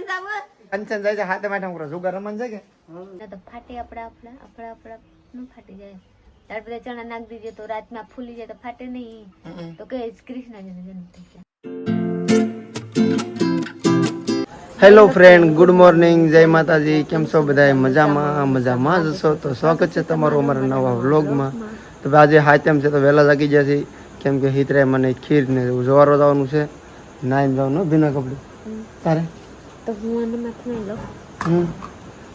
કંચન જાવ કંચન જાય છે હાથે માથે કરો જુગાર રમણ છે કે? ના તો ફાટે આપડા આપડા આપડા આપડા નું ફાટી જાય. તાર બધા ચણા નાખ દીજે તો રાતમાં ફૂલી જાય તો ફાટે નહીં. તો કે કૃષ્ણજીનો જન્મ થઈ ગયા. હેલો ફ્રેન્ડ ગુડ મોર્નિંગ જય માતાજી. કેમ છો બધા મજામાં મજામાં જ છો? તો સ્વાગત છે તમારું અમારા નવા વ્લોગમાં. તો આજે હાથેમ છે તો વહેલા જાગી ગયા છે. કેમ કે હિતરે મને ખીર ને જવારો જવાનું છે. નાઈન જવાનું ભીના કપડું. તારે? તો હું આને માથે નહીં લઉં હમ.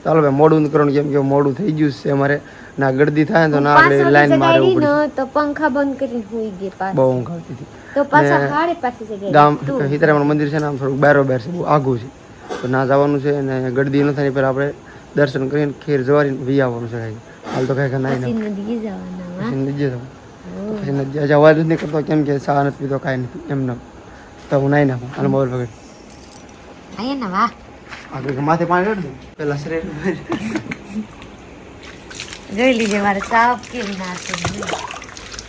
ચાલો ભાઈ મોડું કરવાનું કેમ કે મોડું થઈ ગયું છે અમારે. ના ગળદી થાય તો ના આપણે લાઈન મારે રહેવું પડે તો પંખા બંધ કરીને હોઈ ગઈ પાછી. બહુ ઊંઘ આવતી હતી. તો પાછા હારે પાછી જગ્યાએ ગામ હિતરામણ મંદિર છે ને આમ થોડુંક બારો બાર છે બહુ આઘું છે. તો ના જવાનું છે અને ગળદી ન થાય પહેલાં આપણે દર્શન કરીને ખેર જવારીને વી આવવાનું છે કાંઈ હાલ તો કાંઈ નાઈ ના પછી જવાના હા. પછી નજ્જે જવું પછી નદી જવા જ નહીં કરતો કેમ કે ચા નથી પીતો કાંઈ નથી એમ ન. તો હું નાઈ નાખું. અને મોબાઈલ પકડ. અહીંયા ના વાહ આગળ માથે પાણી રેડ પેલા શરીર જોઈ લીજે મારે સાફ કેવી ના છે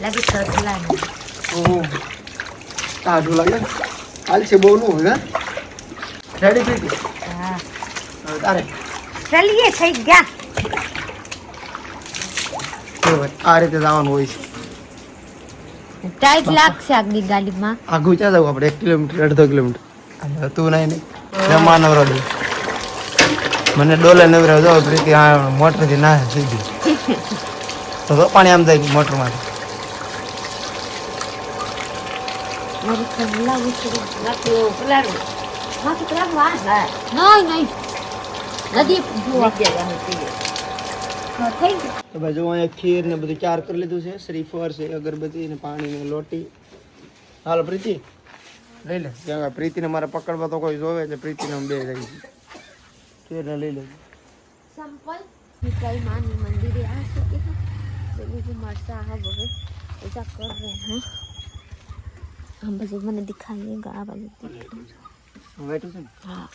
લાગે સસલા ને ઓહો ટાઢું લાગે હાલ છે બહુ નું હોય રેડી પ્રીતિ હા હવે તારે ચલીએ થઈ ગયા આ રીતે જવાનું હોય છે ટાઈટ લાગશે આગની ગાડીમાં આગું ક્યાં જવું આપણે એક કિલોમીટર અડધો કિલોમીટર અને તું નહીં નહીં જમા નવરો મને ડોલે નવરા જો પ્રીતિ આ મોટરથી ના સીધી. તો તો પાણી આમ જાય મોટરમાંથી. તો ભાઈ જો અહીંયા ખીર ને બધું ચાર કરી લીધું છે શ્રીફળ છે અગરબત્તી ને પાણી ને લોટી. હાલો પ્રીતિ. લઈ લે ત્યાં પ્રીતિને મારે પકડવા તો કોઈ જોવે એટલે પ્રીતિને અમે બે જઈએ છીએ ખીરને લઈ લેજો संपल मिठाई मान मंदिर आ चुके हैं तो मुझे मरसा है बबे ऐसा कर रहे हैं हम बस मैंने दिखाइएगा आप वाले दिख બેઠું છે ને हाँ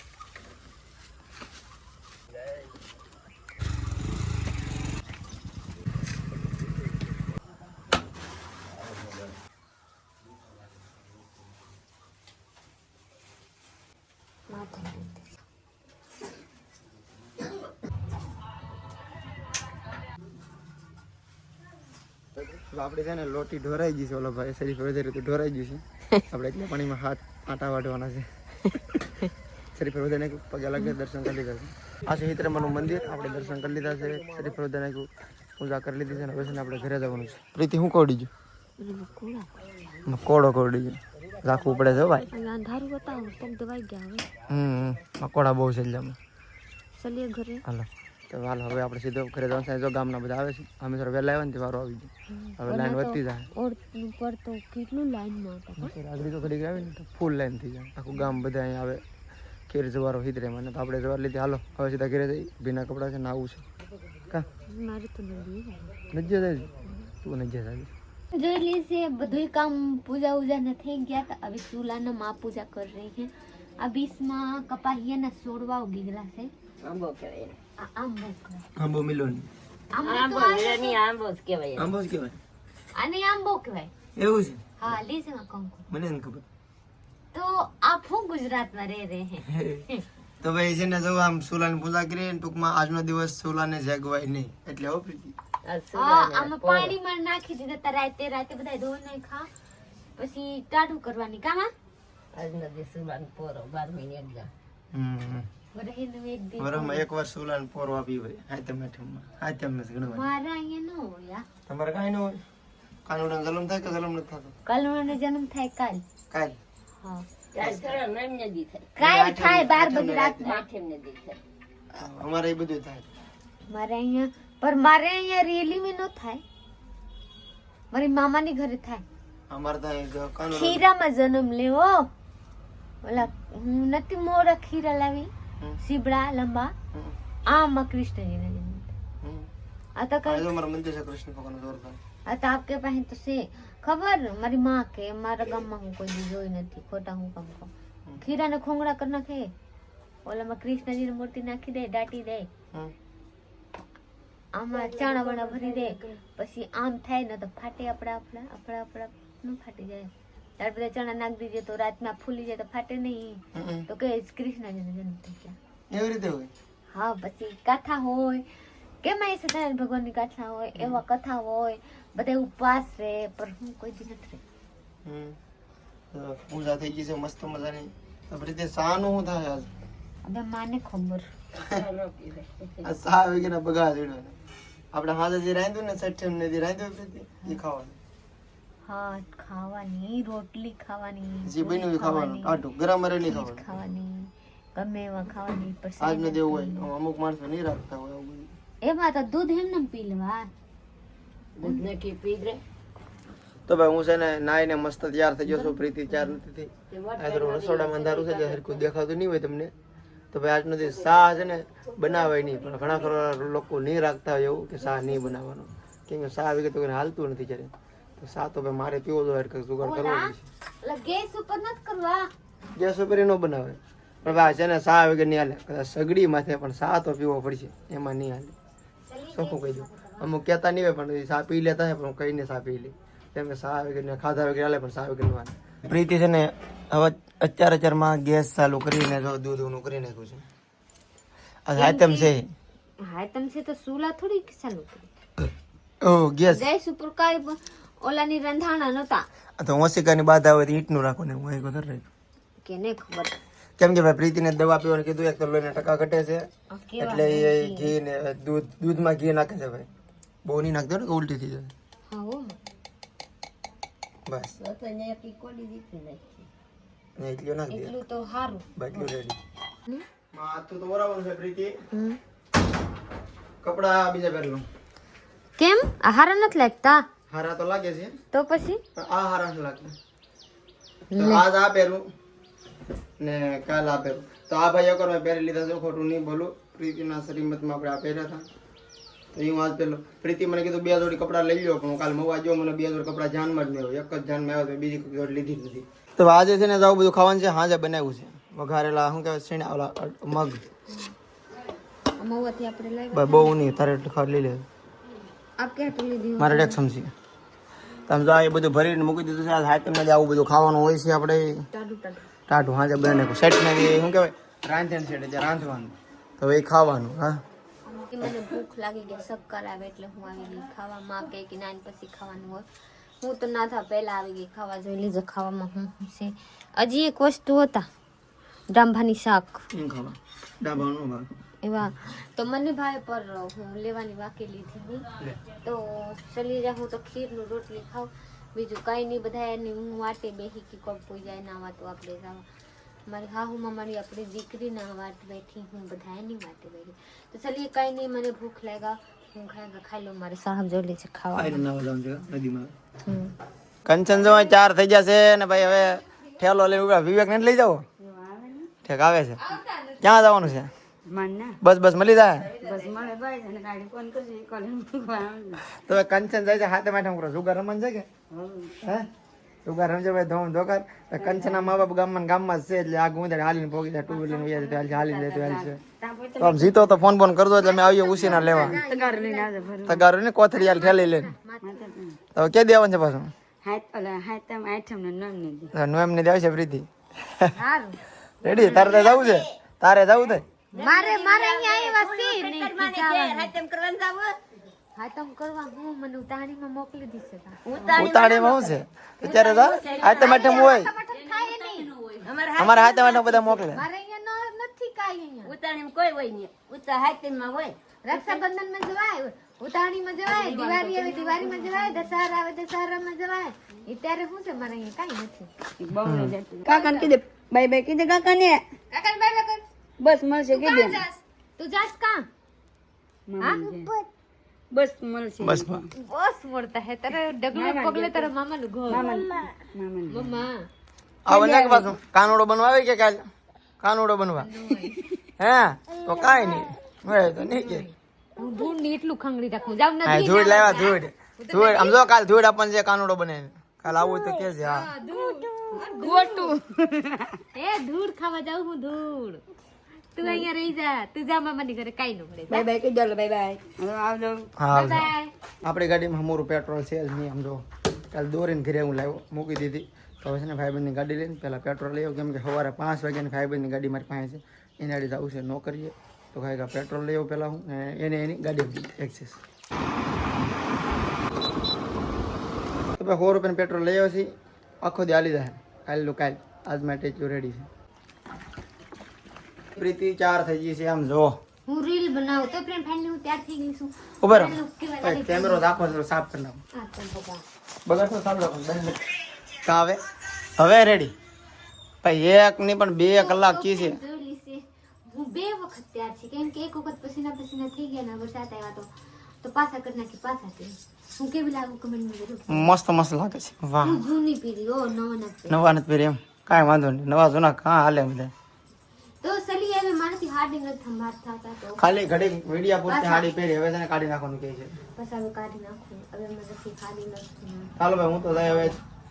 આપણે છે ને લોટી ઢોરાઈ ગઈ છે ઓલો ભાઈ શરીફ વધારે તો ઢોરાઈ ગયું છે. આપણે એટલે પાણીમાં હાથ આટા વાટવાના છે. શરીફ વધારે પગે લાગે દર્શન કરી લીધા છે. આ છે હિત્રમાનું મંદિર આપણે દર્શન કરી લીધા છે. શરીફ વધારે પૂજા કરી લીધી છે અને પછી આપણે ઘરે જવાનું છે. પ્રીતિ હું કોડી ગયું? કોડો કોડી ગયો. રાખવું પડે છે ભાઈ. અંધારું બતાવો પગ દવાઈ ગયા હવે હમ મકોડા બહુ છે એટલે ચલીએ ઘરે. હાલો. તો હાલ હવે આપણે સીધો ઘરે જવાનું જો ગામના બધા આવે છે અમે સર વહેલા આવ્યા ને તે વારો આવી જાય હવે લાઈન વધતી જાય. ઓર પર તો કેટલું લાઈનમાં હતા આગળ તો ઘડી આવે ને તો ફૂલ લાઈન થઈ જાય. આખું ગામ બધા અહીંયા આવે. ખેર જવારો હિતરે મને. તો આપણે જવાર લીધી. હાલો હવે સીધા ઘરે જઈ ભીના કપડાં છે ને આવું છે. કા? મારે તો નજીક નજ્જે તું નજીક જાય જોઈ લીધી બધું કામ પૂજા ઉજાને થઈ ગયા તો. હવે ચૂલાના માં પૂજા કરી રહી છે. આ બીસમાં કપાહિયાના સોડવા ઉગી છે. આંબો કહેવાય આંબો આંબો મિલોન. આંબો મિલોની આંબો માં કોમ મને તો ભાઈ છે ને જો આમ સોલાની પૂજા કરીએ ટૂંકમાં આજનો દિવસ સોલાને જાગવાય નહીં. એટલે આમાં પાણીમાં નાખી દીધા તા રાતે રાતે બધા ધોઈ નાખા પછી ટાઢું કરવાની કામાં? આજનો દી સુલાન પોરો બાર મહિને એકદમ એક દી વરમાં એક વાર સુલાને હાથે મેઠમમાં હાથે મેં ગણવા મારા અહીંયા ન હોય તમારે કાંઈ ન હોય? કાનુડા જલમ થાય કે જલમ નથી થતો? કાલવાનો જન્મ થાય કાલ. કાલ. હા. થાય. કાલ બાર બધી અમારે એ બધું થાય. મારે અહીંયા પર મારે અહીંયા રેલી નો થાય. મારી મામાની ઘરે થાય. અમારે ત્યાં ખીરામાં જન્મ લેવો. ઓલા હું નથી મોડા ખીરા લાવી. સીબડા લંબા. આમાં કૃષ્ણજીના જન્મ થાય. આ તો કઈ અમારા મંદિર છે કૃષ્ણ ભગવાન જોરદાર આ તો આપકે પાસે તો છે. ખબર? મારી માં કે મારા ગામમાં હું કોઈ જોઈ નથી. ખોટા હું કામ કહું ખીરાને ખોંગડા કરી નાખે. ઓલામાં કૃષ્ણજીની મૂર્તિ નાખી દે દાટી દે. આમાં ચાણા વાણા ભરી દે. પછી આમ થાય ને તો ફાટે આપણા આપણા આપણા આપણા નું ફાટી જાય. ત્યાર બધા ચણા નાખી દીધે તો રાતમાં ફૂલી જાય તો ફાટે નહીં. તો કે કૃષ્ણ જન્મ થઈ ગયા. એવી રીતે હોય? હા પછી કથા હોય. કેમ એ સત્યનારાયણ ભગવાનની કથા હોય? એવા કથા હોય. બધા ઉપવાસ રહે પણ હું કોઈ દી નથી રહે હમ. તો પૂજા થઈ ગઈ છે મસ્ત મજાની. તો રીતે સાનું થાય આજ? હવે માને ખબર. આ સા વાગ્યાના બગા ચડ્યો આપણે હાજે જે રાંધ્યું ને સઠ્ઠે ને જે રાંધ્યું પ્રીતિ એ ખાવાનું. હા ખાવાની રોટલી ખાવાની જે બન્યું એ ખાવાનું આટું ગરમ રે નહીં ખાવાનું. ખાવાની ગમે એવા ખાવાની આજ પછી ને દેવું હોય અમુક માણસો નહીં રાખતા હોય એમાં તો દૂધ એમને પી લેવા દૂધ નાખી પી દે તો ભાઈ હું છે ને નાઈને મસ્ત તૈયાર થઈ ગયો છું પ્રીતિ તૈયાર નથી થઈ. રસોડામાં અંધારું છે હરકું દેખાતું નહીં હોય તમને. તો ભાઈ આજનો દિવસ શાહ છે ને બનાવાય નહીં. પણ ઘણા ખરા લોકો નહીં રાખતા હોય એવું કે શાહ નહીં બનાવવાનો. કેમ કે શાહ વિગત કોઈને હાલતું નથી જ્યારે. તો શાહ તો ભાઈ મારે પીવો જોઈએ એટલે જુગાડ કરવો પડશે ગેસ ઉપર નથી કરવા? ગેસ ઉપર ય ન બનાવે. પણ ભાઈ છે ને શાહ વગર નહીં હાલે. કદાચ સગડી માથે પણ શાહ તો પીવો પડશે. એમાં નહીં હાલે. શું કહી દઉં. અમુક કહેતા નહીં હોય પણ શાહ પી લેતા હોય પણ કહીને શાહ પી લે કેમ કે આવી ગઈ ખાધા વગેરે હાલે પણ શા વગેરે પ્રીતિ છે ને હવે અત્યારે અત્યારમાં ગેસ ચાલુ કરીને જો દૂધ ઊનું કરી નાખ્યું છે. આ આઈટમ છે. હા છે તો સુલા થોડી ચાલુ કરી. ઓ ગેસ. ગેસ ઉપર કાંઈ ઓલાની રંધાણા નતા આ તો ઓસિકાની બાધા હોય તો ઈટનું રાખો ને હું એક વધારે રાખ્યું કે ખબર. કેમ કે ભાઈ પ્રીતિને દવા પીવાનું કીધું એક તો લોહીના ટકા ઘટે છે. એટલે એ ઘી ને દૂધ દૂધમાં ઘી નાખે છે ભાઈ. બહુ નહીં નાખતો ને ઉલટી થઈ જાય. બસ. તો અહીંયા એક કોડી દીધી નાખી ને એટલું નાખ દે. એટલું તો સારું. બાટલું રેડી માથું તો બરાબર છે પ્રીતિ. કપડા બીજા પહેરલું કેમ? આ હારા નથી લાગતા? હારા તો લાગે છે. તો પછી? આ હારા નથી લાગતા. આજ આ પહેરું ને કાલ આ પહેરું. તો આ ભાઈઓ મેં પહેરી લીધા છે ખોટું નહીં બોલું. પ્રીતિના શ્રીમતમાં આપણે આ પહેર્યા હતા. તો એ હું આજ પહેલો પ્રીતિ મને કીધું બે જોડી કપડાં લઈ લો પણ હું કાલ મવા જો મને બે જોડી કપડાં જાનમાં જ નહીં હોય એક જ જાનમાં આવ્યો તો બીજી કોઈ જોડી લીધી જ નથી. તો આજે છે ને આવું બધું ખાવાનું છે હાજે બનાવ્યું છે. વઘારેલા શું કહેવાય સીણા ઓલા મગ. મવાથી આપણે લાવ્યા. બસ બહુ નહીં તારે એટલું ખાવા લઈ લે. મારે એક સમજી. તમે જો એ બધું ભરીને મૂકી દીધું છે હાથમાં જ આવું બધું ખાવાનું હોય છે આપણે. ટાટું હાજે બને સેટ ને એ શું કહેવાય? રાંધણ સેટ રાંધવાનું. તો એ ખાવાનું હા. કે મને ભૂખ લાગી કે શક્કર આવે એટલે હું આવી ગઈ. ખાવામાં કે કે નાન પછી ખાવાનું હોય. હું તો ના થા પહેલાં આવી ગઈ. ખાવા જોઈ લીધો ખાવામાં હું છે. હજી એક વસ્તુ હતા. ડાંભાની શાક. એવા. તો મને ભાઈ પર હું લેવાની વાકી લીધી હતી. તો ચલી જા હું તો ખીરનું રોટલી ખાઉં. બીજું કાંઈ નહીં બધા એની હું વાટે બેસી કે કોણ પોઈ જાય ના વાતો આપણે જવા મારી હાહુમાં મારી આપણી દીકરીના વાટ બેઠી હું બધા એની વાટે બેઠી. તો ચલીએ કાંઈ નહીં મને ભૂખ લાગા હું ખાઈ ખાઈ લઉં મારે સાહેબ જોઈ છે ખાવા કંચન જો ચાર થઈ જશે ને ભાઈ હવે ઠેલો લઈ ઊભા. વિવેક ને લઈ જાવ ઠેક આવે છે. ક્યાં જવાનું છે? બસ બસ મળી જાય? તો હવે કંચન જાય છે હાથે માટે કરો? જુગાર રમણ છે કે? હે? જુગાર રમજે ભાઈ ધોમ ધોકર. કંચના મા બાપ ગામમાં ગામમાં જ છે એટલે આ ગુંદર હાલીને ભોગી જાય ટુ વ્હીલર વ્યાજ તો હાલી જાય તો હાલી છે તો આમ જીતો તો ફોન ફોન કરજો એટલે અમે આવીએ ઉસીના લેવા. તગારો ને કોથળી હાલ ઠેલી લઈને. તો કે દેવાનું છે પાછું? નોએમ ને દેવા છે પ્રીતિ. રેડી તારે તો જવું છે? તારે જવું છે? મારે મારે અહીંયા આવ્યા છે હાથમ કરવાનું જાવ હા તમ કરવા હું મને ઉતાણીમાં મોકલી દીશે ઉતાણીમાં શું છે? અત્યારે જા હાથે માટે હોય. ફટાફટ થાય નહીં. અમારા હાથે માટે બધા મોકલે. મારે અહીંયા નથી કાંઈ અહીંયા. ઉતાણી કોઈ હોય નહીં. ઉતા હાથમાં હોય. રક્ષાબંધન જવાય. ઉતાવળી જવાય દિવાળી આવે દિવાળી માં જવાય દશહરા આવે દશહરા માં જવાય અત્યારે શું છે? મારે અહીંયા કાઈ નથી. કાકાને કીધે બાય બાય. કીધે કાકાને. કાકા બાય બાય બસ મળશે કીધે તું જાસ તું હા? કાં બસ મળશે. બસ બસ મળતા હે. તારે ડગલે પગલે તારા મામાનું ઘર. મામા મમ્મા. આવો ને પાછો. કાનોડો બનવા આવે કે કાલ? કાનોડો બનવા. હે? તો કાઈ નહીં. હોય તો નહીં કે. હું ધૂળની એટલું ખંગડી રાખું. જાવ ના નથી ધૂળ લાવ્યા ધૂળ. ધૂળ. આમ જો કાલ ધૂળ આપણને જે કાનોડો બને કાલ આવું તો કે છે હા. ગોટું. એ ધૂળ ખાવા જાઉં હું ધૂળ. તું અહીંયા રહી જા તું જા મામાની ઘરે કાઈ ન મળે બાય બાય કીધો બાય બાય આવજો હા બાય આપણી ગાડીમાં હમોરું પેટ્રોલ છે જ નહીં આમ જો કાલ દોરીને ઘરે હું લાવ્યો મૂકી દીધી તો હવે છે ને ભાઈબંધની ગાડી લઈને પહેલાં પેટ્રોલ લઈ કેમ કે સવારે પાંચ વાગ્યાની ભાઈબંધની ગાડી મારી પાસે છે એની ગાડી જવું છે નોકરીએ તો કાંઈ પેટ્રોલ લઈ આવું પહેલાં હું એને એની ગાડી એક્સેસ તો ભાઈ સો રૂપિયાનું પેટ્રોલ લઈ આવ્યો છે આખો દી હાલી જાય કાલનું કાલ આજ માટે જ રેડી છે પ્રીતિ ચાર થઈ ગઈ છે આમ જો. હું રીલ બનાવું તો ફ્રેન્ડ ફાઇનલી હું તૈયાર થઈ ગઈ છું. ઊભા રહો look કેવા ભાઈ, લાગે કેમેરો રાખો છો સાફ કરી નાખો. બગાડ સાફ રાખો બંધ હવે? રેડી ભાઈ એક ની પણ બે કલાક કી છે. હું બે વખત તૈયાર છે કેમ કે એક વખત પસીના પસીના થઈ ગયા ને વરસાદ આવ્યા તો. તો પાછા કરી નાખી પાછા કરી. હું કેવી લાગુ કમેન્ટમાં જરૂર મસ્ત મસ્ત લાગે છે. વાહ. હું જૂની પીરી ઓ નવો નથી. નવા નથી પહેરી એમ. કાંઈ વાંધો નહીં. નવા જૂના કાં હાલે બધા તો સલી હવે મારાથી હાડી નથી થંભાર થતા તો. ખાલી ઘડી વિડિયા પૂરતી હાડી પહેરી હવે તને કાઢી નાખવાનું કહે છે. બસ હવે કાઢી નાખું. હવે મારાથી જ થમાર ચાલો ભાઈ હું તો જાય હવે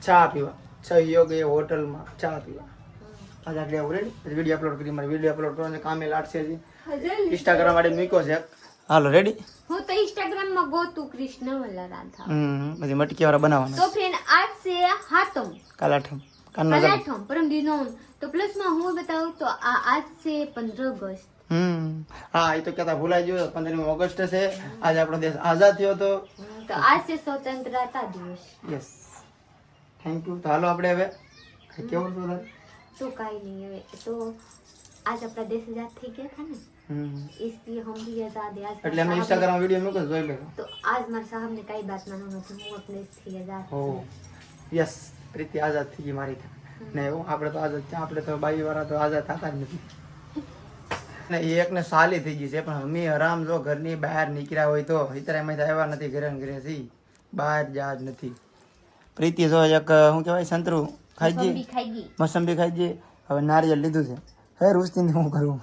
ચા પીવા. સહયોગ એ હોટલમાં ચા પીવા. આજે આગળ આવું રેડી વીડિયો અપલોડ કરી મારે વીડિયો અપલોડ કરવાનું કામે હજી. ઇન્સ્ટાગ્રામ વાળી મીકો છે. હાલો રેડી હું તો ઇન્સ્ટાગ્રામમાં ગોતું કૃષ્ણ વલ્લા રાધા હમ પછી મટકી વાળા બનાવવાના. તો ફ્રેન્ડ આજ છે હાતમ કાલ આઠમ કાલનો ચાલો કલાઠમ પરમ દિનો તો પ્લસ માં હું બતાવું તો આ આજ છે પંદર ઓગસ્ટ હમ હા એ તો કહેતા ભૂલાઈ ગયું પંદરમી ઓગસ્ટ છે આજે આપણો દેશ આઝાદ થયો હતો તો આજ છે સ્વતંત્રતા દિવસ યસ થેન્ક યુ તો હાલો આપણે હવે કેવું છું તારે તો કાંઈ નહીં હવે તો આજ આપણા દેશ આઝાદ થઈ ગયા था ને હમ इसलिए हम भी आजाद है आज એટલે અમે ઇન્સ્ટાગ્રામ વિડીયો મૂકો જોઈ લેજો तो आज मारे साहब ने कई बात मानो નથી હું अपने થી આઝાદ હો યસ પ્રીતિ આઝાદ થઈ ગઈ મારી ને એવું આપણે તો આઝાદ આપણે તો બાઈ વાળા તો આઝાદ થતા જ નથી. ને એ એકને સાલી થઈ ગઈ છે પણ અમે આરામ જો ઘરની બહાર નીકળ્યા હોય તો અત્યારે અમે આવ્યા નથી ઘરે ઘરે થી બહાર જા જ નથી. પ્રીતિ જો એક શું કહેવાય સંતરું ખાઈ ગઈ? મોસંબી ખાઈ ગઈ. હવે નારિયેળ લીધું છે. હે રૂસ્તી હું કરું?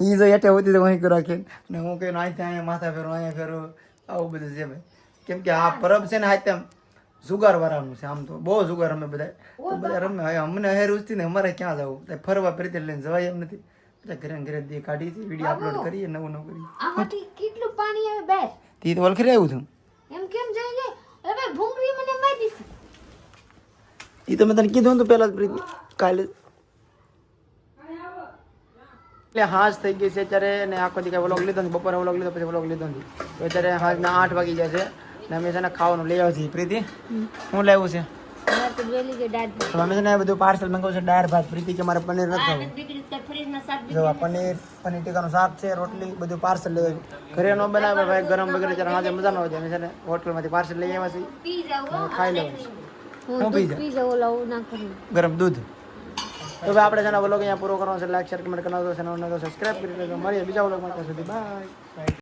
એ જો એટે હોતી તો અહીં કે ને હું કહ્યું અહીંથી અહીંયા માથા ફેરું અહીંયા ફેરું. આવું બધું છે ભાઈ. કેમ કે આ પરબ છે ને આ તેમ જુગાર વાળાનું છે આમ તો. બહુ જુગાર અમે બધા બધા રમે. હવે અમને હે રૂસ્તી ને અમારે ક્યાં જવું? તો ફરવા પ્રીતિ લઈને જવાય એમ નથી. બધા ઘરે ઘરે દે કાઢી છે વીડિયો અપલોડ કરીએ નવું નવું કરીએ આમાંથી કેટલું પાણી આવે બેર તી તો ઓળખી આવ્યું છું એમ કેમ જાય છે? હવે ભૂંગળી મને મારી દીધી. એ તો મેં તને કીધું ને પહેલા જ પ્રીતિ કાલે એટલે હાજ થઈ ગઈ છે અત્યારે ને આખો દી કાંઈ વ્લોગ લીધો બપોરે વ્લોગ લીધો પછી વ્લોગ લીધો નથી. તો અત્યારે હાજના આઠ વાગી ગયા છે. અમે છે ને ખાવાનું લઈ આવશે પ્રીતિ. શું લેવું છે? અમે છે ને બધું પાર્સલ મંગાવું છે દાળ ભાત. પ્રીતિ કે મારે પનીર નથી ખાવું. જો આ પનીર પનીર ટીકાનું શાક છે રોટલી બધું પાર્સલ લઈ ઘરે ન બનાવે ભાઈ ગરમ વગેરે જરા આજે મજા ન અમે છે ને હોટલમાંથી પાર્સલ લઈ આવ્યા છીએ. ખાઈ હું કરું. ગરમ દૂધ. તો હવે આપણે છે ને વ્લોગ અહીંયા પૂરો કરવાનો છે. લાઈક શેર કમેન્ટ કરવાનો છે. સબસ્ક્રાઇબ કરી લેજો. મળીએ બીજા વ્લોગમાં ત્યાં સુધી. બાય